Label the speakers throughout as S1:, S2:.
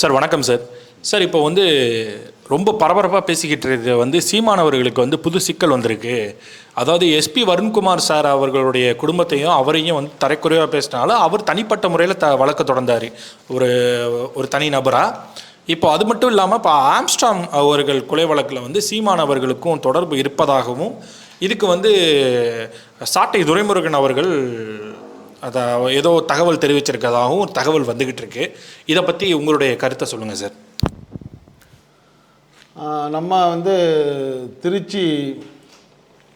S1: Sir வணக்கம் sir. Sir இப்போ வந்து ரொம்ப பரபரப்பாக பேசிக்கிட்டு இருக்கிறது வந்து சீமானவர்களுக்கு வந்து புது சிக்கல் வந்திருக்கு. அதாவது எஸ்பி வருண்குமார் சார் அவர்களுடைய குடும்பத்தையும் அவரையும் வந்து தரைக்குறைவாக பேசினாலும் அவர் தனிப்பட்ட முறையில் த வழக்கு தொடர்ந்தார். ஒரு ஒரு தனி நபராக இப்போ அது மட்டும் இல்லாமல் இப்போ ஆம்ஸ்டாங் அவர்கள் கொலை வழக்கில் வந்து சீமான் அவர்களுக்கும் தொடர்பு இருப்பதாகவும் இதுக்கு வந்து சாட்டை துரைமுருகன் அவர்கள் அதை ஏதோ தகவல் தெரிவிச்சிருக்கதாகவும் ஒரு தகவல் வந்துக்கிட்டு இருக்கு இதை பற்றி உங்களுடைய கருத்தை சொல்லுங்கள் சார்.
S2: நம்ம வந்து திருச்சி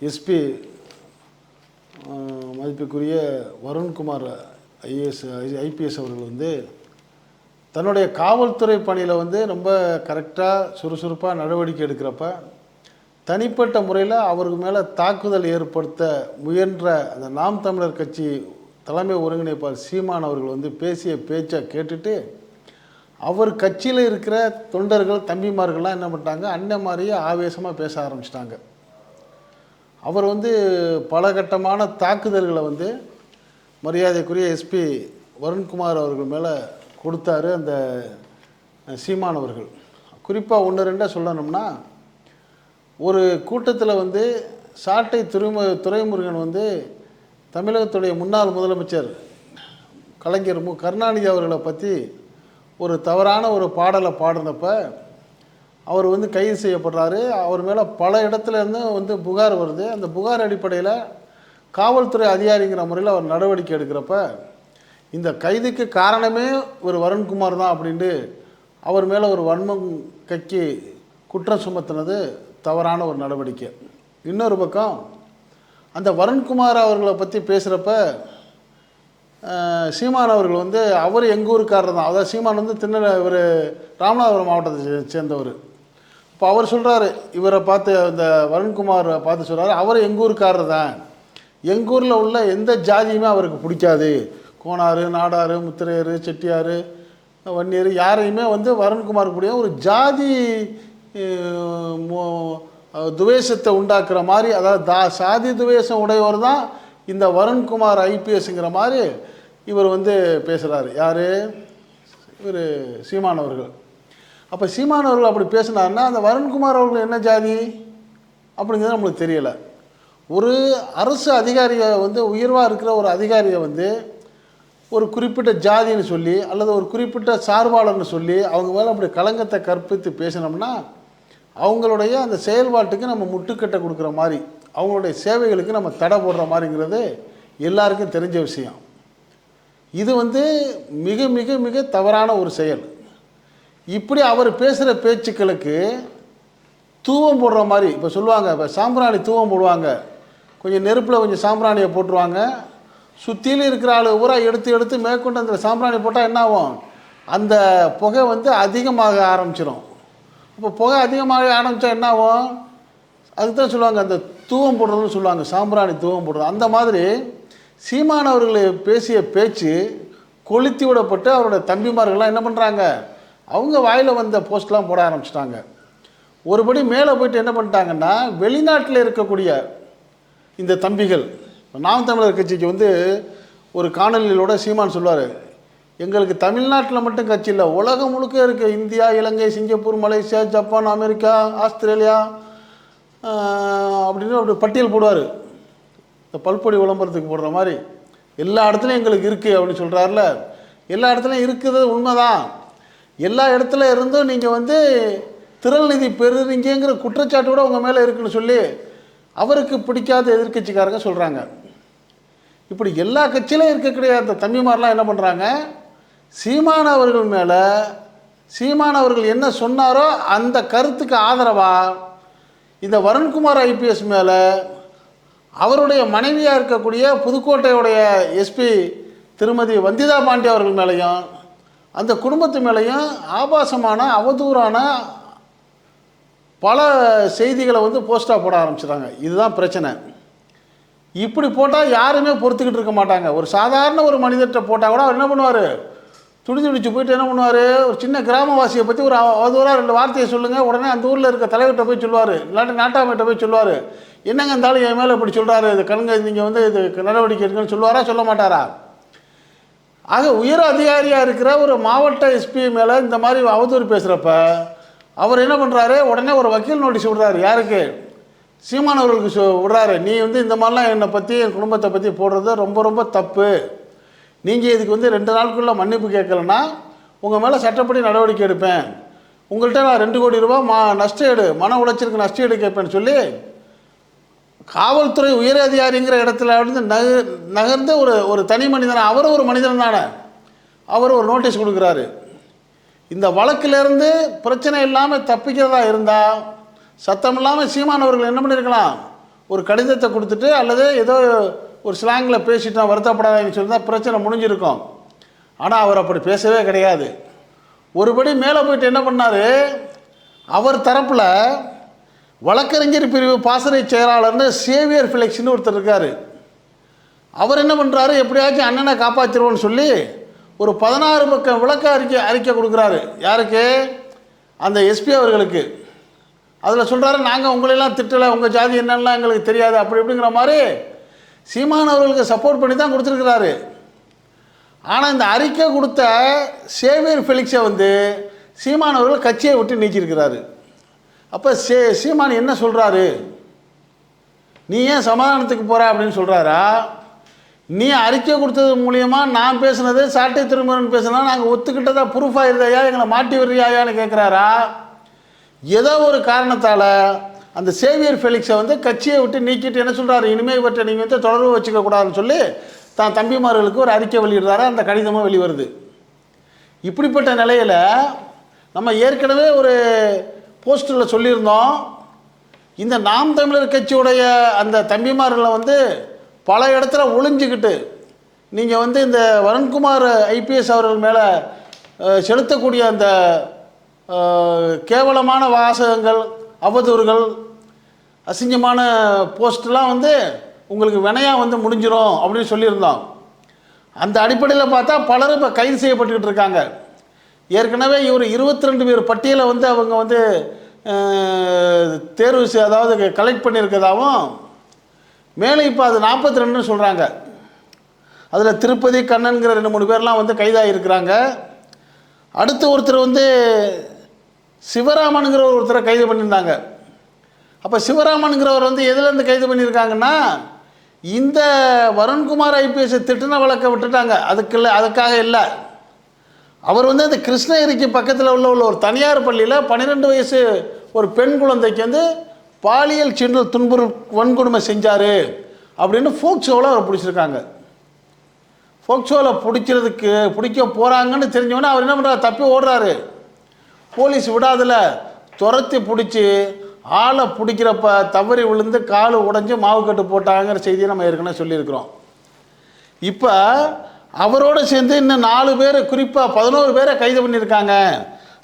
S2: எஸ்பி மதிப்புக்குரிய வருண்குமார் ஐஏஎஸ் ஐபிஎஸ் அவர்கள் வந்து தன்னுடைய காவல்துறை பணியில் வந்து ரொம்ப கரெக்டாக சுறுசுறுப்பாக நடவடிக்கை எடுக்கிறப்ப தனிப்பட்ட முறையில் அவருக்கு மேலே தாக்குதல் ஏற்படுத்த முயன்ற அந்த நாம் தமிழர் கட்சி தலைமை ஒருங்கிணைப்பாளர் சீமான் அவர்கள் வந்து பேசிய பேச்சை கேட்டுட்டு அவர் கட்சியில் இருக்கிற தொண்டர்கள் தம்பிமார்கள்லாம் என்ன பண்ணிட்டாங்க? அண்ணன் மாதிரியே ஆவேசமாக பேச ஆரம்பிச்சிட்டாங்க. அவர் வந்து பலகட்டமான தாக்குதல்களை வந்து மரியாதைக்குரிய எஸ்பி வருண்குமார் அவர்கள் மேலே கொடுத்தாரு அந்த சீமான் அவர்கள். குறிப்பாக ஒன்று ரெண்டாக சொல்லணும்னா ஒரு கூட்டத்தில் வந்து சாட்டை துறைமு துரைமுருகன் வந்து தமிழகத்துடைய முன்னாள் முதலமைச்சர் கலைஞர் மு. கருணாநிதி அவர்களை பற்றி ஒரு தவறான ஒரு பாடலை பாடினப்ப அவர் வந்து கைது செய்யப்படுறாரு. அவர் மேலே பல இடத்துலேருந்து வந்து புகார் வருது. அந்த புகார் அடிப்படையில் காவல்துறை அதிகாரிங்கிற முறையில் அவர் நடவடிக்கை எடுக்கிறப்ப இந்த கைதுக்கு காரணமே ஒரு வருண்குமார் தான் அப்படின்ட்டு அவர் மேலே ஒரு வன்மம் கக்கி குற்றம் சுமத்தினது தவறான ஒரு நடவடிக்கை. இன்னொரு பக்கம் அந்த வருண்குமார் அவர்களை பற்றி பேசுகிறப்ப சீமான் அவர்கள் வந்து அவர் எங்கள் ஊருக்காரர் தான். அதாவது சீமான் வந்து திருநெல் இவர் ராமநாதபுரம் மாவட்டத்தை சேர்ந்தவர். இப்போ அவர் சொல்கிறாரு இவரை பார்த்து இந்த வருண்குமார் பார்த்து சொல்கிறாரு அவர் எங்கள் ஊருக்காரர் தான். எங்கள் ஊரில் உள்ள எந்த ஜாதியுமே அவருக்கு பிடிக்காது. கோனாறு நாடாறு முத்திரையர் செட்டியார் வன்னியர் யாரையுமே வந்து வருண்குமார் கூடிய ஒரு ஜாதி மோ- துவேஷத்தை உண்டாக்குற மாதிரி அதாவது தா சாதி துவேஷம் உடையவர் தான் இந்த வருண்குமார் ஐபிஎஸ்ங்கிற மாதிரி இவர் வந்து பேசுகிறாரு யார்? இவர் சீமானவர்கள். அப்போ சீமானவர்கள் அப்படி பேசினாருன்னா அந்த வருண்குமார் அவர்கள் என்ன ஜாதி? அப்படிங்கிறது நம்மளுக்கு தெரியலை. ஒரு அரசு அதிகாரியை வந்து உயர்வாக இருக்கிற ஒரு அதிகாரியை வந்து ஒரு குறிப்பிட்ட ஜாதின்னு சொல்லி அல்லது ஒரு குறிப்பிட்ட சார்பாளர்னு சொல்லி அவங்க மேலே அப்படி களங்கத்தை கற்பித்து பேசினோம்னா அவங்களுடைய அந்த செயல்பாட்டுக்கு நம்ம முட்டுக்கட்டை கொடுக்குற மாதிரி அவங்களுடைய சேவைகளுக்கு நம்ம தடை போடுற மாதிரிங்கிறது எல்லாருக்கும் தெரிஞ்ச விஷயம். இது வந்து மிக மிக மிக தவறான ஒரு செயல். இப்படி அவர் பேசுகிற பேச்சுக்களுக்கு தூவம் போடுற மாதிரி இப்போ சொல்லுவாங்க இப்போ சாம்பிராணி தூவம் போடுவாங்க. கொஞ்சம் நெருப்பில் கொஞ்சம் சாம்பிராணியை போட்டுருவாங்க. சுற்றிலும் இருக்கிற ஆள் ஊரா எடுத்து எடுத்து மேற்கொண்டு அந்த சாம்பிராணி போட்டால் என்ன ஆகும்? அந்த புகை வந்து அதிகமாக ஆரம்பிச்சிடும் இப்போ புகை அதிகமாக ஆரம்பித்தா என்ன ஆகும் அதுக்கு தான் சொல்லுவாங்க அந்த தூவம் போடுறதுன்னு சொல்லுவாங்க சாம்பிராணி தூவம் போடுறது. அந்த மாதிரி சீமானவர்களை பேசிய பேச்சு கொளுத்தி விடப்பட்டு அவரோட தம்பிமார்கள்லாம் என்ன பண்ணுறாங்க அவங்க வாயில் வந்த போஸ்ட்லாம் போட ஆரம்பிச்சிட்டாங்க. ஒருபடி மேலே போயிட்டு என்ன பண்ணிட்டாங்கன்னா வெளிநாட்டில் இருக்கக்கூடிய இந்த தம்பிகள் நாம் தமிழர் கட்சிக்கு வந்து ஒரு காணொலியிலோட சீமான் சொல்லுவார் எங்களுக்கு தமிழ்நாட்டில் மட்டும் கட்சி இல்லை. உலகம் முழுக்க இருக்க. India Ilangai Singapore Malaysia Japan America Australia அப்படின்னு அப்படி பட்டியல் போடுவார். இந்த பல்பொடி விளம்பரத்துக்கு போடுற மாதிரி. எல்லா இடத்துலையும் எங்களுக்கு இருக்குது அப்படின்னு சொல்கிறாருல எல்லா இடத்துலையும் இருக்குது உண்மைதான். எல்லா இடத்துல இருந்தும் நீங்கள் வந்து திரள் நிதி பெறுறீங்கிற குற்றச்சாட்டு கூட உங்கள் மேலே இருக்குன்னு சொல்லி அவருக்கு பிடிக்காத எதிர்க்கட்சிக்காரங்க சொல்கிறாங்க இப்படி எல்லா கட்சியிலும் இருக்கக்கூடிய அந்த தம்பிமாரெலாம் என்ன பண்ணுறாங்க சீமான் அவர்கள் மேலே சீமான் அவர்கள் என்ன சொன்னாரோ அந்த கருத்துக்கு ஆதரவாக இந்த வருண்குமார் ஐபிஎஸ் மேலே அவருடைய மனைவியாக இருக்கக்கூடிய புதுக்கோட்டையுடைய எஸ்பி திருமதி வந்திதா பாண்டி அவர்கள் மேலேயும் அந்த குடும்பத்து மேலேயும் ஆபாசமான அவதூறான பல செய்திகளை வந்து போஸ்டாக போட ஆரம்பிச்சிட்டாங்க. இதுதான் பிரச்சனை. இப்படி போட்டால் யாருமே பொறுத்துக்கிட்டு இருக்க மாட்டாங்க. ஒரு சாதாரண ஒரு மனிதர்கிட்ட போட்டால் கூட அவர் என்ன பண்ணுவார்? துடி துடிச்சு போயிட்டு என்ன பண்ணுவார்? ஒரு சின்ன கிராமவாசியை பற்றி ஒரு அவதூறாக ரெண்டு வார்த்தையை சொல்லுங்கள் உடனே அந்த ஊரில் இருக்க தலைவர்கிட்ட போய் சொல்லுவார். இல்லாட்டி நாட்டாமையிட்ட போய் சொல்லுவார். என்னங்க இருந்தாலும் என் மேலே இப்படி சொல்கிறாரு இது கணுங்க நீங்கள் வந்து இது நடவடிக்கை எடுக்கணும்னு சொல்லுவாரா சொல்ல மாட்டாரா? ஆக உயர் அதிகாரியாக இருக்கிற ஒரு மாவட்ட எஸ்பி மேலே இந்த மாதிரி அவதூறு பேசுகிறப்ப அவர் என்ன பண்ணுறாரு உடனே ஒரு வக்கீல் நோட்டீஸ் விடுறாரு. யாருக்கு? சீமானவர்களுக்கு சொ விடுறாரு. நீ வந்து இந்த மாதிரிலாம் என்னை பற்றி என் குடும்பத்தை பற்றி போடுறது ரொம்ப ரொம்ப தப்பு. நீங்கள் இதுக்கு வந்து ரெண்டு நாளுக்குள்ளே மன்னிப்பு கேட்கலன்னா உங்கள் மேலே சட்டப்படி நடவடிக்கை எடுப்பேன். உங்கள்கிட்ட நான் ரெண்டு கோடி ரூபா மா நஷ்டஈடு மன உளைச்சலுக்கு நஷ்டஈடு கேட்பேன்னு சொல்லி காவல்துறை உயர் அதிகாரிங்கிற இடத்துல வந்து நக நகர்ந்த ஒரு ஒரு தனி மனிதன் அவரும் ஒரு மனிதன் தானே. அவர் ஒரு நோட்டீஸ் கொடுக்குறாரு. இந்த வழக்கிலிருந்து பிரச்சனை இல்லாமல் தப்பிக்கிறதா இருந்தால் சத்தம் இல்லாமல் சீமானவர்கள் என்ன பண்ணியிருக்கலாம் ஒரு கடிதத்தை கொடுத்துட்டு அல்லது ஏதோ ஒரு ஸ்லாங்கில் பேசிட்டோம் வருத்தப்படாதேன்னு சொல்லி பிரச்சனை முடிஞ்சிருக்கும். ஆனால் அவர் அப்படி பேசவே கிடையாது. ஒருபடி மேலே போயிட்டு என்ன பண்ணார்? அவர் தரப்பில் வழக்கறிஞர் பிரிவு பாசறை செயலாளர்னு சேவியர் ஃபிளெக்ஸ்னு ஒருத்தர் இருக்கார். அவர் என்ன பண்ணுறாரு எப்படியாச்சும் அண்ணனை காப்பாற்றிடுவோன்னு சொல்லி ஒரு பதினாறு பக்கம் விளக்க அறிக்கை அறிக்கை கொடுக்குறாரு. யாருக்கு? அந்த எஸ்பி அவர்களுக்கு. அதில் சொல்கிறாரு நாங்கள் உங்களெல்லாம் திட்டலை. உங்கள் ஜாதி என்னென்னலாம் எங்களுக்கு தெரியாது. அப்படி இப்படிங்கிற மாதிரி சீமான் அவர்களுக்கு சப்போர்ட் பண்ணி தான் கொடுத்துருக்குறாரு. ஆனால் இந்த அறிக்கை கொடுத்த சேவியர் ஃபெலிக்ஸை வந்து சீமான் அவர்கள் கட்சியை விட்டு நீக்கியிருக்கிறாரு. அப்போ சே சீமான் என்ன சொல்கிறாரு நீ ஏன் சமாதானத்துக்கு போகிற அப்படின்னு சொல்கிறாரா நீ அறிக்கை கொடுத்தது மூலியமாக நான் பேசுனது சாட்டை திருமுருகன் பேசுனா நாங்கள் ஒத்துக்கிட்டதா ப்ரூஃப் ஆயிருதையா எங்களை மாட்டி வர்றியாயான்னு கேட்குறாரா ஏதோ ஒரு காரணத்தால் அந்த சேவியர் ஃபெலிக்ஸை வந்து கட்சியை விட்டு நீக்கிட்டு என்ன சொல்கிறாரு இனிமேல் இவற்றை நீங்கள் வந்து தொடர்பு வச்சுக்கக்கூடாதுன்னு சொல்லி தான் தம்பிமார்களுக்கு ஒரு அறிக்கை வெளியிடுறாரு. அந்த கடிதமும் வெளிவருது. இப்படிப்பட்ட நிலையில் நம்ம ஏற்கனவே ஒரு போஸ்டரில் சொல்லியிருந்தோம். இந்த நாம் தமிழர் கட்சியுடைய அந்த தம்பிமார்களை வந்து பல இடத்துல ஒளிஞ்சுக்கிட்டு நீங்கள் வந்து இந்த வருண்குமார் ஐபிஎஸ் அவர்கள் மேலே செலுத்தக்கூடிய அந்த கேவலமான வாசகங்கள் அவதூறுகள் அசிங்கமான போஸ்ட்லாம் வந்து உங்களுக்கு வினையாக வந்து முடிஞ்சிடும் அப்படின்னு சொல்லியிருந்தோம். அந்த அடிப்படையில் பார்த்தா பலரும் இப்போ கைது செய்யப்பட்டுக்கிட்டு இருக்காங்க. ஏற்கனவே இவர் இருபத்தி ரெண்டு பேர் பட்டியலை வந்து அவங்க வந்து தேர்வு அதாவது கலெக்ட் பண்ணியிருக்கதாகவும் மேலே இப்போ அது நாற்பத்தி ரெண்டுன்னு சொல்கிறாங்க அதில் திருப்பதி கண்ணன்கிற ரெண்டு மூணு பேர்லாம் வந்து கைதாகியிருக்கிறாங்க. அடுத்து ஒருத்தர் வந்து சிவராமனுங்கிற ஒருத்தரை கைது பண்ணியிருந்தாங்க. அப்போ சிவராமனுங்கிறவர் வந்து எதுலேருந்து கைது பண்ணியிருக்காங்கன்னா இந்த வருண்குமார் ஐபிஎஸ் திட்டின வழக்கை விட்டுட்டாங்க. அதுக்கு இல்லை அதுக்காக இல்லை. அவர் வந்து அந்த கிருஷ்ணகிரிக்கு பக்கத்தில் உள்ள உள்ள ஒரு தனியார் பள்ளியில் பன்னிரெண்டு வயசு ஒரு பெண் குழந்தைக்கு வந்து பாலியல் சின்று துன்புறு வன்கொடுமை செஞ்சார் அப்படின்னு ஃபோக்ஸோவில் அவர் அவரை பிடிச்சிருக்காங்க. ஃபோக்ஸோவில் பிடிக்கிறதுக்கு பிடிக்க போகிறாங்கன்னு தெரிஞ்சவொன்னே அவர் என்ன பண்ணுறாரு தப்பி ஓடுறாரு. போலீஸ் விடாதில். துரத்தி பிடிச்சி ஆளை பிடிக்கிறப்ப தவறி விழுந்து கால் உடஞ்சி மாவு கட்டு போட்டாங்கிற செய்தியை நம்ம ஏற்கனவே சொல்லியிருக்கிறோம். இப்போ அவரோட சேர்ந்து இன்னும் நாலு பேர் குறிப்பாக பதினோரு பேரை கைது பண்ணியிருக்காங்க.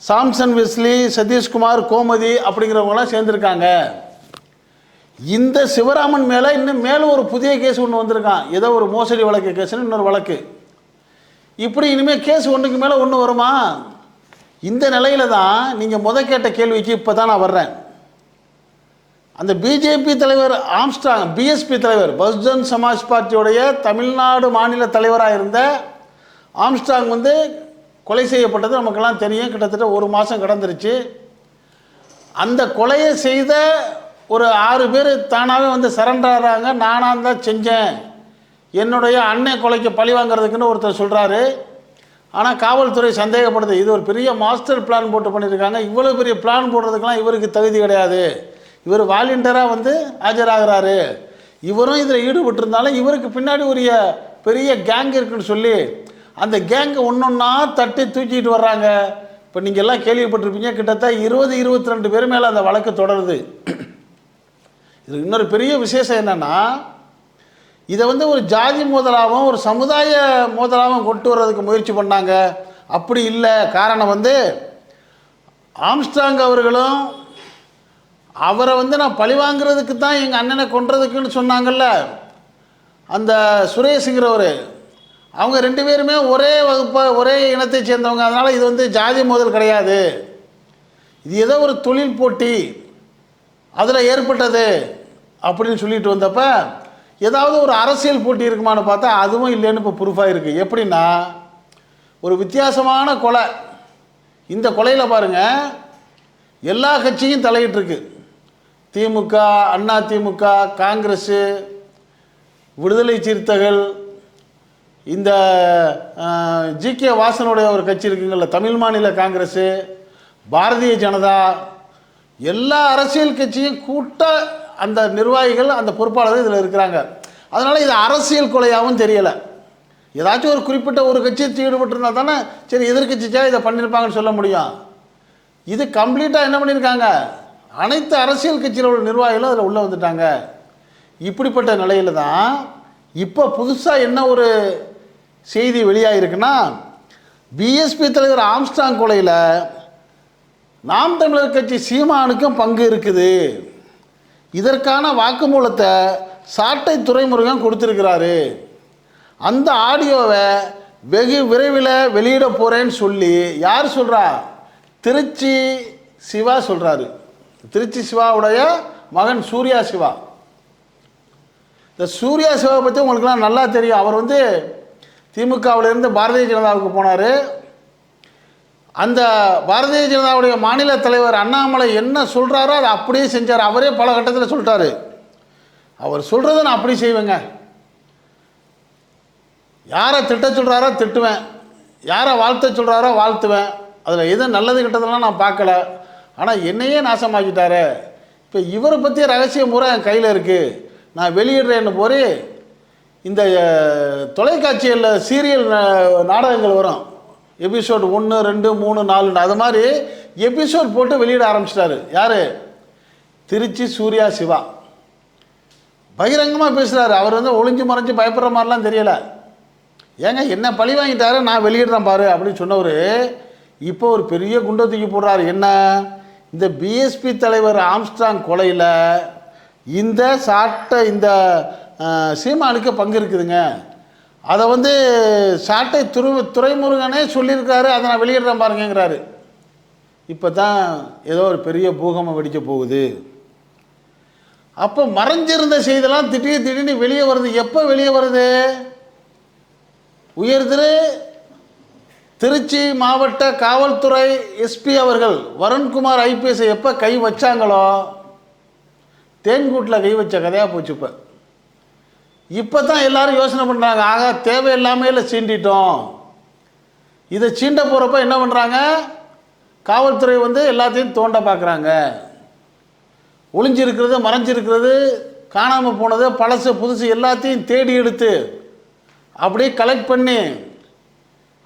S2: சாம்சன் விஸ்லி சதீஷ்குமார் கோமதி அப்படிங்கிறவங்களாம் சேர்ந்துருக்காங்க. இந்த சிவராமன் மேலே இன்னும் மேலும் ஒரு புதிய கேஸ் ஒன்று வந்திருக்கான். ஏதோ ஒரு மோசடி வழக்கு கேஸ்னு இன்னொரு வழக்கு. இப்படி இனிமேல் கேஸ் ஒன்றுக்கு மேலே ஒன்று வருமா? இந்த நிலையில தான் நீங்கள் முத கேட்ட கேள்விக்கு இப்போ தான் நான் வர்றேன். அந்த பிஜேபி தலைவர் ஆம்ஸ்டாங் பிஎஸ்பி தலைவர் பகுஜன் சமாஜ் பார்ட்டியுடைய தமிழ்நாடு மாநில தலைவராக இருந்த ஆம்ஸ்டாங் வந்து கொலை செய்யப்பட்டது நமக்கெல்லாம் தெரியும். கிட்டத்தட்ட ஒரு மாதம் கடந்துருச்சு. அந்த கொலையை செய்த ஒரு ஆறு பேர் தானாகவே வந்து சரண்டராங்க நானாக தான் செஞ்சேன். என்னுடைய அண்ணன் கொலைக்கு பழி வாங்குறதுக்குன்னு ஒருத்தர் சொல்கிறாரு ஆனால் காவல்துறை சந்தேகப்படுது இது ஒரு பெரிய மாஸ்டர் பிளான் போட்டு பண்ணியிருக்காங்க இவ்வளோ பெரிய பிளான் போடுறதுக்கெலாம் இவருக்கு தகுதி கிடையாது. இவர் வாலண்டியராக வந்து ஆஜராகிறாரு. இவரும் இதில் ஈடுபட்டிருந்தாலும் இவருக்கு பின்னாடி உரிய பெரிய கேங் இருக்குன்னு சொல்லி அந்த கேங்கை ஒன்றொன்னா தட்டி தூக்கிட்டு வர்றாங்க. இப்போ நீங்கள் எல்லாம் கேள்விப்பட்டிருப்பீங்க கிட்டத்தட்ட இருபது இருபத்தி ரெண்டு பேர் மேலே அந்த வழக்கு தொடருது. இது இன்னொரு பெரிய விசேஷம் என்னன்னா இதை வந்து ஒரு ஜாதி மோதலாகவும் ஒரு சமுதாய மோதலாகவும் கொண்டு வர்றதுக்கு முயற்சி பண்ணாங்க. அப்படி இல்லை. காரணம் வந்து ஆம்ஸ்டாங் அவர்களும் அவரை வந்து நான் பழி வாங்குறதுக்கு தான் எங்கள் அண்ணனை கொன்றதுக்குன்னு சொன்னாங்கல்ல. அந்த சுரேஷுங்கிறவர் அவங்க ரெண்டு பேருமே ஒரே வகுப்பை ஒரே இனத்தை சேர்ந்தவங்க. அதனால் இது வந்து ஜாதி மோதல் கிடையாது. இது ஏதோ ஒரு தொழில் போட்டி. அதில் ஏற்பட்டது. அப்படின்னு சொல்லிட்டு வந்தப்போ ஏதாவது ஒரு அரசியல் போட்டி இருக்குமான்னு பார்த்தா அதுவும் இல்லைன்னு இப்போ ப்ரூஃபாக இருக்குது எப்படின்னா ஒரு வித்தியாசமான கொலை. இந்த கொலையில் பாருங்க எல்லா கட்சியும் தலையிட்டுருக்கு. திமுக அண்ணா திமுக காங்கிரஸு விடுதலை சிறுத்தைகள் இந்த ஜி கே வாசனுடைய ஒரு கட்சி இருக்குங்கள்ல தமிழ் மாநில காங்கிரஸு பாரதிய ஜனதா எல்லா அரசியல் கட்சியும் கூட்ட அந்த நிர்வாகிகள் அந்த பொறுப்பாளர்கள் இதில் இருக்கிறாங்க. அதனால் இது அரசியல் கொலையாகவும் தெரியலை. ஏதாச்சும் ஒரு குறிப்பிட்ட ஒரு கட்சி ஈடுபட்டிருந்தா தானே சரி எதிர்கட்சிச்சா இதை பண்ணியிருப்பாங்கன்னு சொல்ல முடியும். இது கம்ப்ளீட்டாக என்ன பண்ணியிருக்காங்க அனைத்து அரசியல் கட்சியில் உள்ள நிர்வாகிகளும் அதில் உள்ளே வந்துட்டாங்க. இப்படிப்பட்ட நிலையில் தான் இப்போ புதுசாக என்ன ஒரு செய்தி வெளியாகிருக்குன்னா பிஎஸ்பி தலைவர் ஆம்ஸ்டாங் கொலையில் நாம் தமிழர் கட்சி சீமானுக்கும் பங்கு இருக்குது. இதற்கான வாக்குமூலத்தை சாட்டை துறைமுருகன் கொடுத்துருக்கிறாரு. அந்த ஆடியோவை வெகு விரைவில் வெளியிட போகிறேன்னு சொல்லி யார் சொல்கிறா திருச்சி சிவா சொல்கிறாரு திருச்சி சிவாவுடைய மகன் சூர்யா சிவா. இந்த சூர்யா சிவாவை பற்றி உங்களுக்குலாம் நல்லா தெரியும். அவர் வந்து திமுகவிலேருந்து பாரதிய ஜனதாவுக்கு போனார். அந்த பாரதிய ஜனதாவுடைய மாநில தலைவர் அண்ணாமலை என்ன சொல்கிறாரோ அதை அப்படியே செஞ்சார். அவரே பல கட்டத்தில் சொல்லிட்டாரு. அவர் சொல்கிறத நான் அப்படி செய்வேங்க. யாரை திட்ட சொல்கிறாரோ திட்டுவேன். யாரை வாழ்த்த சொல்கிறாரோ வாழ்த்துவேன். அதில் எது நல்லது கிட்டதெல்லாம் நான் பார்க்கல. ஆனால் என்னையே நாசமாக்கிட்டாரு. இப்போ இவரை பற்றிய ரகசிய முறை என் கையில் இருக்குது நான் வெளியிடுறேன்னு போய் இந்த தொலைக்காட்சியில் சீரியல் நாடகங்கள் வரும். எபிசோடு ஒன்று ரெண்டு மூணு நாலு அது மாதிரி எபிசோட் போட்டு வெளியிட ஆரம்பிச்சிட்டாரு. யார்? திருச்சி சூர்யா சிவா. பகிரங்கமாக பேசுகிறாரு அவர் வந்து ஒளிஞ்சு மறைஞ்சு பயப்படுற மாதிரிலாம் தெரியலை. ஏங்க என்ன பழி வாங்கிட்டாரு? நான் வெளியிடுறேன் பாரு அப்படின்னு சொன்னவர் இப்போ ஒரு பெரிய குண்டை தூக்கி போடுறாரு. என்ன? இந்த பிஎஸ்பி தலைவர் ஆம்ஸ்ட்ராங் கொலையில் இந்த சாட்டை இந்த சீமானுக்கு பங்கு இருக்குதுங்க. அதை வந்து சாட்டை துரு துறைமுருகனே சொல்லியிருக்காரு. அதை நான் வெளியிடுறேன் பாருங்கிறாரு இப்போ தான் ஏதோ ஒரு பெரிய பூகம்பம் வெடிக்க போகுது. அப்போ மறைஞ்சிருந்த செய்தியெல்லாம் திடீர் திடீர்னு வெளியே வருது. எப்போ வெளியே வருது? உயர்திரு திருச்சி மாவட்ட காவல்துறை எஸ்பி அவர்கள் வருண்குமார் ஐபிஎஸ் எப்போ கை வச்சாங்களோ? தேன்கூட்டில் கை வச்ச கதையாக போச்சு இப்போ. இப்போ தான் எல்லாரும் யோசனை பண்ணுறாங்க ஆகா தேவையில்லாமல் இல்லை சீண்டிட்டோம். இதை சீண்ட போகிறப்ப என்ன பண்ணுறாங்க காவல்துறை வந்து எல்லாத்தையும் தோண்ட பார்க்குறாங்க ஒளிஞ்சிருக்கிறது மறைஞ்சிருக்கிறது காணாமல் போனது பழசு புதுசு எல்லாத்தையும் தேடி எடுத்து அப்படியே கலெக்ட் பண்ணி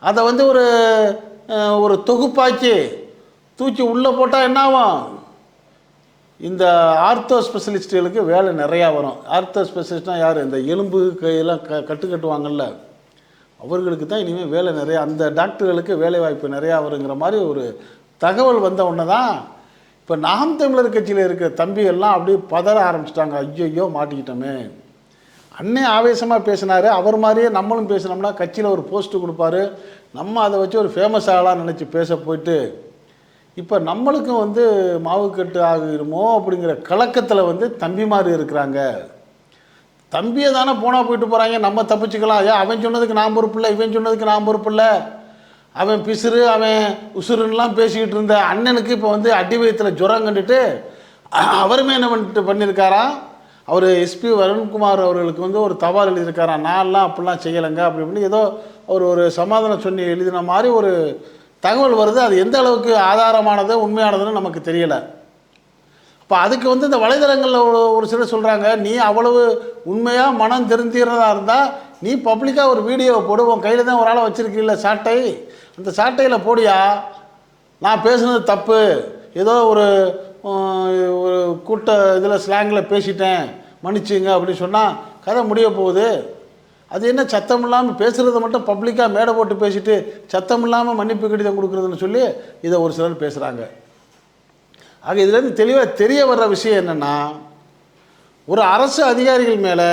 S2: அதை வந்து ஒரு ஒரு தொகுப்பாக்கி தூக்கி உள்ளே போட்டால் என்ன ஆகும்? இந்த ஆர்த்தோ ஸ்பெஷலிஸ்ட்டுகளுக்கு வேலை நிறையா வரும். ஆர்த்தோ ஸ்பெஷலிஸ்ட்னால் யார்? இந்த எலும்பு கையெல்லாம் க கட்டு கட்டுவாங்கல்ல. அவர்களுக்கு தான் இனிமேல் வேலை நிறையா அந்த டாக்டர்களுக்கு வேலை வாய்ப்பு நிறையா வருங்கிற மாதிரி ஒரு தகவல் வந்த உடனே தான் இப்போ நாம் தமிழர் கட்சியில் இருக்கிற தம்பி எல்லாம் அப்படியே பதற ஆரம்பிச்சிட்டாங்க. ஐயோ மாட்டிக்கிட்டோமே. அண்ணே ஆவேசமாக பேசினார். அவர் மாதிரியே நம்மளும் பேசினோம்னா கட்சியில் ஒரு போஸ்ட்டு கொடுப்பாரு. நம்ம அதை வச்சு ஒரு ஃபேமஸ் ஆகலாம் நினச்சி பேச போயிட்டு இப்போ நம்மளுக்கும் வந்து மாவுக்கட்டு ஆகிருமோ அப்படிங்கிற கலக்கத்தில் வந்து தம்பி மாதிரி இருக்கிறாங்க. தம்பியை தானே போனால் போயிட்டு போகிறாங்க நம்ம தப்பிச்சுக்கலாம். ஏன் அவன் சொன்னதுக்கு நான் பொறுப்பு இல்லை இவன் சொன்னதுக்கு நான் பொறுப்பு அவன் பிசுறு அவன் உசுறுன்னெலாம் பேசிக்கிட்டு இருந்த அண்ணனுக்கு இப்போ வந்து அடி வயத்தில் ஜுரம் கண்டுட்டு அவருமே என்ன பண்ணிட்டு பண்ணியிருக்காராம் அவர் எஸ்பி வருண்குமார் அவர்களுக்கு வந்து ஒரு தபால் எழுதியிருக்காராம் நான்லாம் அப்படிலாம் செய்யலைங்க அப்படி இப்படின்னு ஏதோ அவர் ஒரு சமாதானம் சொல்லி எழுதின மாதிரி ஒரு தகவல் வருது அது எந்த அளவுக்கு ஆதாரமானது உண்மையானதுன்னு நமக்கு தெரியலை. அப்போ அதுக்கு வந்து இந்த வலைதளங்களில் ஒரு ஒரு சிலர் சொல்கிறாங்க நீ அவ்வளவு உண்மையாக மனம் தெரிஞ்சுக்கிறதா இருந்தால் நீ பப்ளிக்காக ஒரு வீடியோவை போடு உன் கையில் தான் ஒரு ஆளை வச்சுருக்கீல்ல சாட்டை. அந்த சாட்டையில் போடியா? நான் பேசுனது தப்பு. ஏதோ ஒரு ஒரு கூட்ட இதில் ஸ்லாங்கில் பேசிட்டேன் மன்னிச்சுங்க அப்படின்னு சொன்னால் கதை முடிய போகுது. அது என்ன சத்தம் இல்லாமல் பேசுகிறத மட்டும் பப்ளிக்காக மேடை போட்டு பேசிட்டு சத்தம் இல்லாமல் மன்னிப்பு கடிதம் கொடுக்குறதுன்னு சொல்லி இதை ஒரு சிலர் பேசுகிறாங்க ஆக இதுலேருந்து தெளிவாக தெரிய வர்ற விஷயம் என்னென்னா ஒரு அரசு அதிகாரிகள் மேலே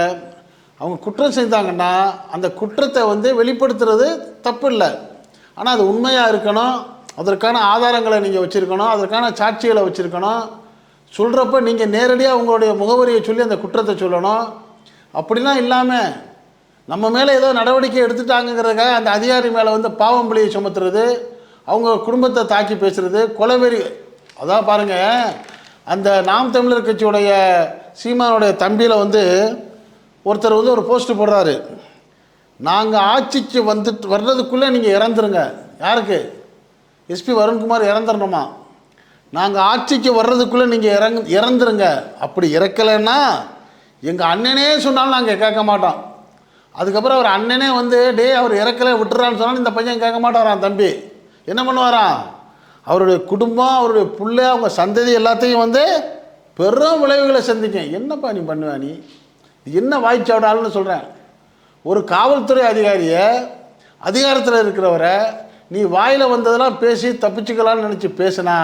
S2: அவங்க குற்றம் செஞ்சாங்கன்னா அந்த குற்றத்தை வந்து வெளிப்படுத்துறது தப்பு இல்லை. ஆனால் அது உண்மையாக இருக்கணும் அதற்கான ஆதாரங்களை நீங்கள் வச்சுருக்கணும் அதற்கான சாட்சிகளை வச்சுருக்கணும். சொல்கிறப்ப நீங்கள் நேரடியாக உங்களுடைய முகவரியை சொல்லி அந்த குற்றத்தை சொல்லணும். அப்படிலாம் இல்லாமல் நம்ம மேலே ஏதோ நடவடிக்கை எடுத்துட்டாங்கிறதுக்காக அந்த அதிகாரி மேலே வந்து பாவம் பிள்ளையை சுமத்துறது அவங்க குடும்பத்தை தாக்கி பேசுறது கொலவெறி. அதான் பாருங்கள் அந்த நாம் தமிழர் கட்சியுடைய சீமானுடைய தம்பியில் வந்து ஒருத்தர் வந்து ஒரு போஸ்ட் போடுறாரு. நாங்கள் ஆட்சிக்கு வந்துட்டு வர்றதுக்குள்ளே நீங்கள் இறந்துருங்க. யாருக்கு? எஸ்பி வருண்குமார் இறந்துடணுமா நாங்கள் ஆட்சிக்கு வர்றதுக்குள்ளே நீங்கள் இறங் இறந்துருங்க. அப்படி இறக்கலைன்னா எங்கள் அண்ணனே சொன்னாலும் நாங்கள் கேட்க மாட்டோம். அதுக்கப்புறம் அவர் அண்ணனே வந்து டே அவர் இறக்கலை விட்டுறான்னு சொன்னாலும் இந்த பையன் கேட்க மாட்டாராம் தம்பி. என்ன பண்ணுவாராம்? அவருடைய குடும்பம் அவருடைய பிள்ளை அவங்க சந்ததி எல்லாத்தையும் வந்து பெரும் விளைவுகளை சந்திக்கும். என்னப்பா நீ பண்ணுவ நீ? இது என்ன வாய்ச்சாவிடாலுன்னு சொல்கிறேன் ஒரு காவல்துறை அதிகாரியை அதிகாரத்தில் இருக்கிறவரை நீ வாயில் வந்ததெல்லாம் பேசி தப்பிச்சுக்கலாம்னு நினச்சி பேசினா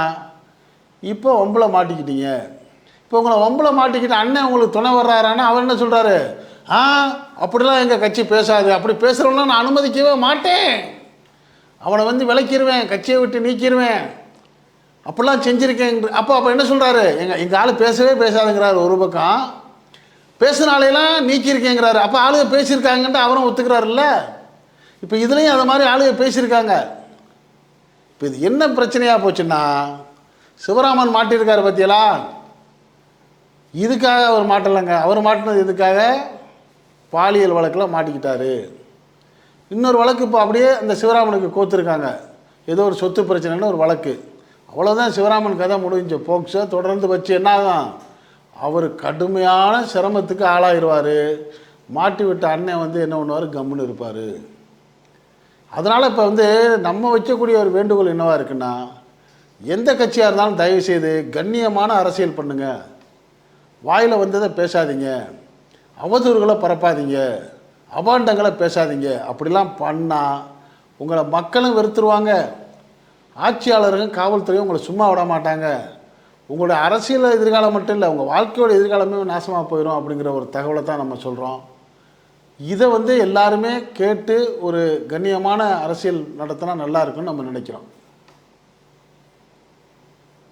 S2: இப்போ ஒம்பளை மாட்டிக்கிட்டீங்க. இப்போ உங்களை ஒம்பளை மாட்டிக்கிட்டு அண்ணன் உங்களுக்கு துணை வர்றாரான்னா அவர் என்ன சொல்கிறாரு ஆ அப்படிலாம் எங்கள் கட்சி பேசாது. அப்படி பேசுகிறவங்களாம் நான் அனுமதிக்கவே மாட்டேன். அவனை வந்து விளக்கிடுவேன் கட்சியை விட்டு நீக்கிடுவேன் அப்படிலாம் செஞ்சுருக்கேன் அப்போ அப்போ என்ன சொல்கிறாரு எங்கள் எங்கள் ஆள் பேசவே பேசாதுங்கிறாரு ஒரு பக்கம். பேசுனாலையெல்லாம் நீக்கியிருக்கேங்கிறாரு. அப்போ ஆளுங்க பேசியிருக்காங்கன்ட்டு அவரும் ஒத்துக்கிறாருல்ல? இப்போ இதுலேயும் அதை மாதிரி ஆளுங்க பேசியிருக்காங்க. இப்போ இது என்ன பிரச்சனையாக போச்சுன்னா சிவராமன் மாட்டியிருக்காரு பத்தியலா இதுக்காக அவர் மாட்டலைங்க. அவர் மாட்டினது இதுக்காக பாலியல் வழக்கில் மாட்டிக்கிட்டாரு. இன்னொரு வழக்கு இப்போ அப்படியே அந்த சிவராமனுக்கு கோத்துருக்காங்க. ஏதோ ஒரு சொத்து பிரச்சனைன்னு ஒரு வழக்கு. அவ்வளோதான் சிவராமன் கதை முடிஞ்ச போக்ஸை தொடர்ந்து வச்சு என்ன ஆகும் அவர் கடுமையான சிரமத்துக்கு ஆளாயிருவார். மாட்டி விட்ட அண்ணன் வந்து என்ன பண்ணுவார்? கம்முன்னு இருப்பார். அதனால் இப்போ வந்து நம்ம வைக்கக்கூடிய ஒரு வேண்டுகோள் என்னவாக இருக்குன்னா எந்த கட்சியாக இருந்தாலும் தயவு செய்து கண்ணியமான அரசியல் பண்ணுங்கள் வாயில் வந்ததை பேசாதீங்க. அவதூறுகளை பரப்பாதீங்க. அபாண்டங்களை பேசாதீங்க. அப்படிலாம் பண்ணால் உங்களை மக்களும் வெறுத்துருவாங்க. ஆட்சியாளர்கள் காவல்துறையும் உங்களை சும்மா விட மாட்டாங்க. உங்களுடைய அரசியல் எதிர்காலம் மட்டும் இல்லை உங்கள் வாழ்க்கையோட எதிர்காலமே நாசமாக போயிடும் அப்படிங்கிற ஒரு தகவலை தான் நம்ம சொல்கிறோம் இதை வந்து எல்லாருமே கேட்டு ஒரு கண்ணியமான அரசியல் நடத்தினா நல்லா இருக்கும்னு நம்ம நினைக்கிறோம்.